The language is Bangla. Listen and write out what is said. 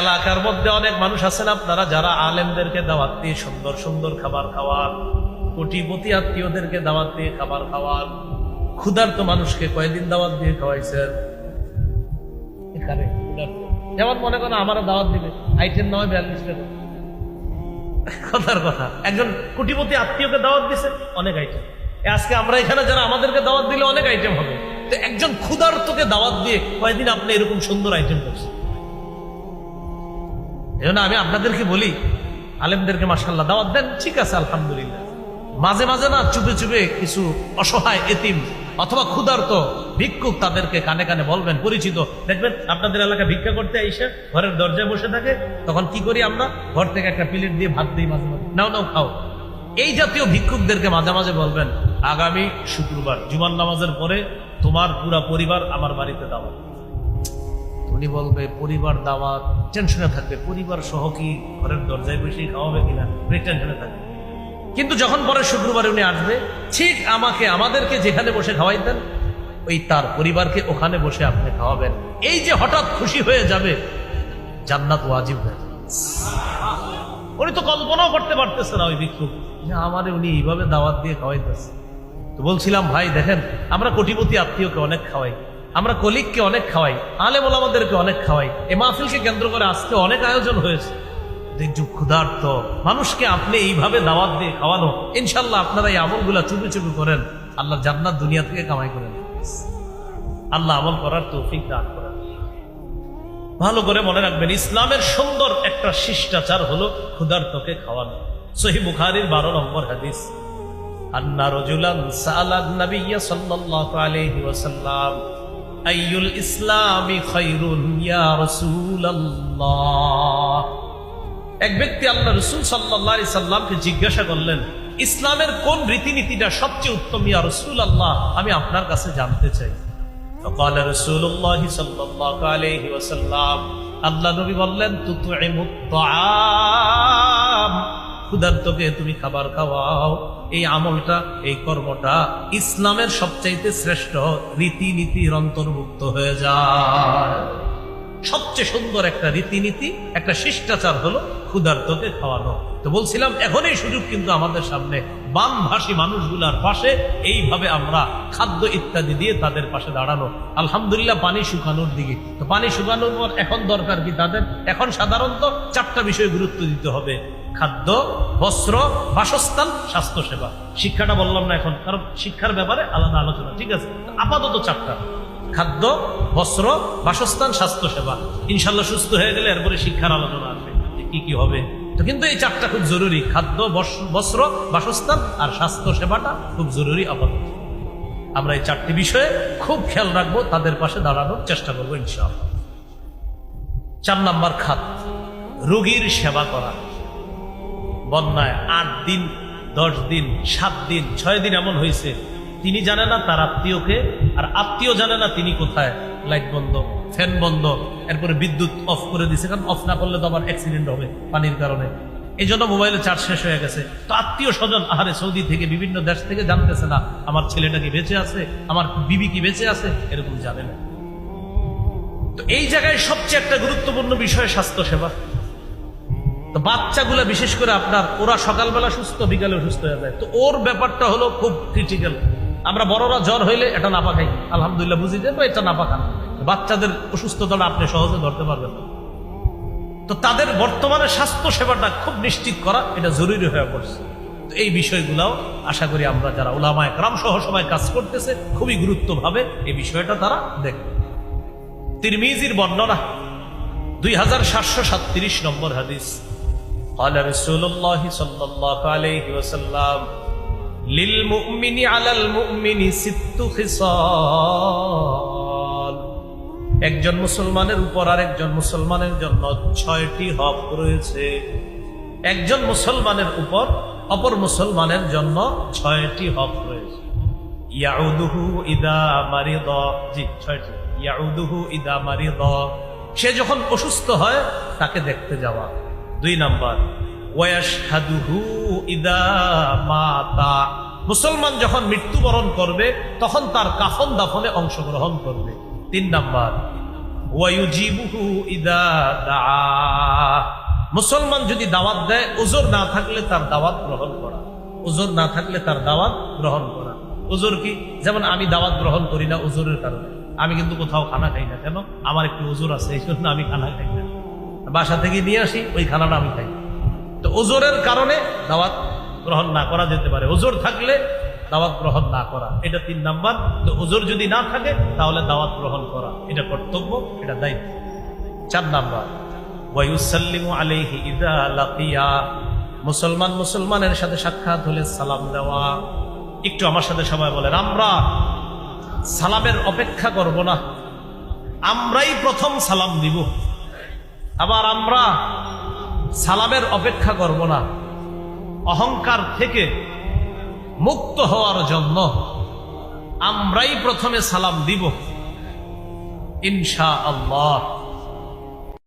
এলাকার মধ্যে অনেক মানুষ আছেন আপনারা, যারা আলেমদেরকে দাওয়াত দিয়ে সুন্দর সুন্দর খাবার খাওয়ান, কোটিপতি আত্মীয়দেরকে দাওয়াত দিয়ে খাবার খাওয়ান, ক্ষুধার্ত মানুষকে কয়েকদিন দাওয়াত দিয়ে খাওয়াইছেন? যেমন মনে করেন আমারও দাওয়াত দিবে, আইটেম নয় বিয়াল্লিশ টাকা। কথার কথা। একজন কোটিপতি আত্মীয়কে দাওয়াত দিছে, অনেক আইটেম। আজকে আমরা এখানে যারা আমাদেরকে দাওয়াত দিলে অনেক আইটেম হবে। তো একজন ক্ষুধার্তকে দাওয়াত দিয়ে কয়দিন আপনি এরকম সুন্দর আইটেম করছেন? এই জন্য আমি আপনাদেরকে বলি, আলেমদেরকে মাসাল্লাহ দাওয়াত দেন, ঠিক আছে, আলহামদুলিল্লাহ। মাঝে মাঝে না চুপে চুপে কিছু অসহায় এতিম অথবা ক্ষুধার্ত ভিক্ষুক তাদেরকে কানে কানে বলবেন, পরিচিত। দেখবেন আপনাদের এলাকা ভিক্ষা করতে এসে ঘরের দরজায় বসে থাকে, তখন কি করি আমরা? ঘর থেকে একটা প্লেট দিয়ে ভাত দিই মাঝে মাঝে। নাও নাও, খাও। এই জাতীয় ভিক্ষুকদেরকে মাঝে মাঝে বলবেন, আগামী শুক্রবার জুমান নামাজের পরে তোমার পুরা পরিবার আমার বাড়িতে দাওয়াত। উনি বলবে, পরিবার দাওয়াত, টেনশনে থাকবে, পরিবার সহ কি ঘরের দরজায় বসেই খাওয়াবে কিনা? উনি টেনশনে থাকবে। কিন্তু যখন পরে শুক্রবারে উনি আসবে, ঠিক আমাকে, আমাদেরকে যেখানে বসে খাওয়াইতেন, ওই তার পরিবারকে ওখানে বসে আপনি খাওয়াবেন। এই যে হঠাৎ খুশি হয়ে যাবে, জান্নাত ওয়াজিব হয়ে যাবে। উনি তো কল্পনাও করতে পারতেছে না ওই ভিক্ষুক। যে আমারে উনি এইভাবে দাওয়াত দিয়ে খাওয়াইতেছে। তো বলছিলাম, ভাই, দেখেন, আমরা কোটিপতি আত্মীয়কে অনেক খাওয়াই। আমরা কলিগকে অনেক খাওয়াই, আলেম ওলামাদেরকে অনেক খাওয়াই। এ মাহফিলকে কেন্দ্র করে আজকে অনেক আয়োজন হয়েছে। দেখছ ক্ষুধার্ত, মানুষকে আপনি এইভাবে দাওয়াত দিয়ে খাওয়ানো ইনশাল্লাহ আপনারা এই আমলগুলা চুপি চুপি করেন, আল্লাহ জান্নাত দুনিয়া থেকে কামাই করেন আল্লাহ আমল করার তৌফিক দান করেন। ভালো করে মনে রাখবেন, ইসলামের সুন্দর একটা শিষ্টাচার হলো ক্ষুধার্তকে খাওয়ানো। সহি বুখারির বারো নম্বর হাদিস, আন্না রজুলান সালাদ নবিয়্য সাল্লাল্লাহু আলাইহি ওয়াসাল্লাম। আইয়ুল ইসলামি খায়রুন ইয়া রাসূলুল্লাহ এক ব্যক্তি আল্লাহ রসুল সাল্লাহ সাল্লামকে জিজ্ঞাসা করলেন ইসলামের কোন রীতিনীতিটা সবচেয়ে উত্তম ইয়া রসুল আল্লাহ আমি আপনার কাছে জানতে চাই فقال رسول الله صلى الله عليه وسلم আল্লাহ নবী বললেন তুতুইমু الطعام ক্ষুধার্তকে তুমি খাবার খাওয়াও। এই আমলটা, এই কর্মটা ইসলামের সবচাইতে শ্রেষ্ঠ রীতিনীতির অন্তর্ভুক্ত হয়ে যায়। সবচেয়ে সুন্দর একটা রীতিনীতি, একটা শিষ্টাচার হলো ক্ষুধার্তকে খাওয়ানো। তো বলছিলাম এখনই সুযোগ কিন্তু আমাদের সামনে বামভাষী মানুষগুলার পাশে এইভাবে আমরা খাদ্য ইত্যাদি দিয়ে তাদের পাশে দাঁড়ানো। আলহামদুলিল্লাহ পানি শুকানোর দিকে। তো পানি শুকানোর পর এখন দরকার কি তাদের? এখন সাধারণত চারটা বিষয়ে গুরুত্ব দিতে হবে। খাদ্য, বস্ত্র, বাসস্থান, স্বাস্থ্যসেবা। শিক্ষাটা বললাম না এখন, কারণ শিক্ষার ব্যাপারে আলাদা আলোচনা, ঠিক আছে? আপাতত চারটা। খাদ্য, বস্ত্র, বাসস্থান স্বাস্থ্য সেবা ইনশাল্লাহ সুস্থ হয়ে গেলে এরপরে শিক্ষার আলোচনা আসবে। কি কি হবে? তো কিন্তু এই চারটা খুব জরুরি। খাদ্য বস্ত্র, বাসস্থান আর স্বাস্থ্য সেবাটা খুব জরুরি, আপাতত। আমরা এই চারটি বিষয়ে খুব খেয়াল রাখব, তাদের পাশে দাঁড়ানোর চেষ্টা করব, ইনশাআল্লাহ। চার নাম্বার খাত, রোগীর সেবা করা। বন্যায় আট দিন, দশ দিন, সাত দিন, ছয় দিন এমন হয়েছে। তিনি জানে না তার আত্মীয়কে, আর আত্মীয় জানে না তিনি কোথায়। লাইট বন্ধ। ফ্যান বন্ধ, এরপরে বিদ্যুৎ অফ করে দিছে, কারণ অফ না করলে তো আবার অ্যাক্সিডেন্ট হবে পানির কারণে। এই জন্য মোবাইলে চার্জ শেষ হয়ে গেছে। তো আত্মীয় স্বজন, আহারে সৌদি থেকে বিভিন্ন দেশ থেকে জানতেছে না, আমার ছেলেটা কি বেঁচে আছে, আমার বিবি কি বেঁচে আছে, এরকম জানে না। তো এই জায়গায় সবচেয়ে একটা গুরুত্বপূর্ণ বিষয় স্বাস্থ্য সেবা তো বাচ্চাগুলা বিশেষ করে আপনার, ওরা সকালবেলা সুস্থ বিকালে সুস্থ হয়ে যায়। তো ওর ব্যাপারটা হলো খুব ক্রিটিক্যাল আমরা বড়রা জ্বর হইলে এটা নাপা খাই। আলহামদুলিল্লাহ বুঝি যে এটা নাপা খান। বাচ্চাদের অসুস্থতাটা আপনি সহজে ধরতে পারবেন না তো তাদের বর্তমানে স্বাস্থ্য সেবাটা খুব নিশ্চিত করা এটা জরুরি হয়ে পড়ছে তো এই বিষয়গুলাও আশা করি আমরা যারা ওলামায় গ্রাম সহ সবাই কাজ করতেছে খুবই গুরুত্বভাবে এই বিষয়টা তারা দেখবে তিরমিজির বর্ণনা দুই হাজার সাতশো সাতত্রিশ নম্বর হাদিস قال رسول الله صلى الله عليه وسلم للمؤمن على المؤمن ست خصال একজন মুসলমানের উপর আর একজন মুসলমানের জন্য ছয়টি হক রয়েছে। একজন মুসলমানের উপর, অপর মুসলমানের জন্য ছয়টি হক রয়েছে। ইয়াউদুহু ইদা মারিদ। জি, ছয়টি। ইয়াউদুহু ইদা মারিদ। সে যখন অসুস্থ হয়, তাকে দেখতে যাওয়া। দুই নাম্বার মুসলমান যখন মৃত্যুবরণ করবে, তখন তার কাফন দাফনে অংশগ্রহণ করবে। তিন নাম্বার মুসলমান যদি দাওয়াত দেয় ওজোর না থাকলে তার দাওয়াত গ্রহণ করা। ওজোর না থাকলে তার দাওয়াত গ্রহণ করা। ওজোর কি? যেমন আমি দাওয়াত গ্রহণ করি না ওজোরের কারণে। আমি কিন্তু কোথাও খানা খাই না কেন? আমার একটু ওজোর আছে, এই জন্য আমি খানা খাই না। বাসা থেকে নিয়ে আসি, ওই খানাটা আমি খাই। তো ওজোরের কারণে দাওয়াত গ্রহণ না করা যেতে পারে। ওজোর থাকলে দাওয়াত গ্রহণ না করা। এটা তিন নাম্বার। তো ওজোর যদি না থাকে, তাহলে দাওয়াত গ্রহণ করা। এটা কর্তব্য, এটা দায়িত্ব। চার নাম্বার। ওয়ায়ুসাল্লিমু আলাইহি ইদা মুসলমান মুসলমানের সাথে সাক্ষাৎ হলে সালাম দেওয়া। একটু আমার সাথে সবাই বলেন। আমরা সালামের অপেক্ষা করব না। আমরাই প্রথম সালাম দিব। আবার আমরা সালামের অপেক্ষা করব না। অহংকার থেকে মুক্ত হওয়ার জন্য আমরাই প্রথমে সালাম দিব। ইনশা আল্লাহ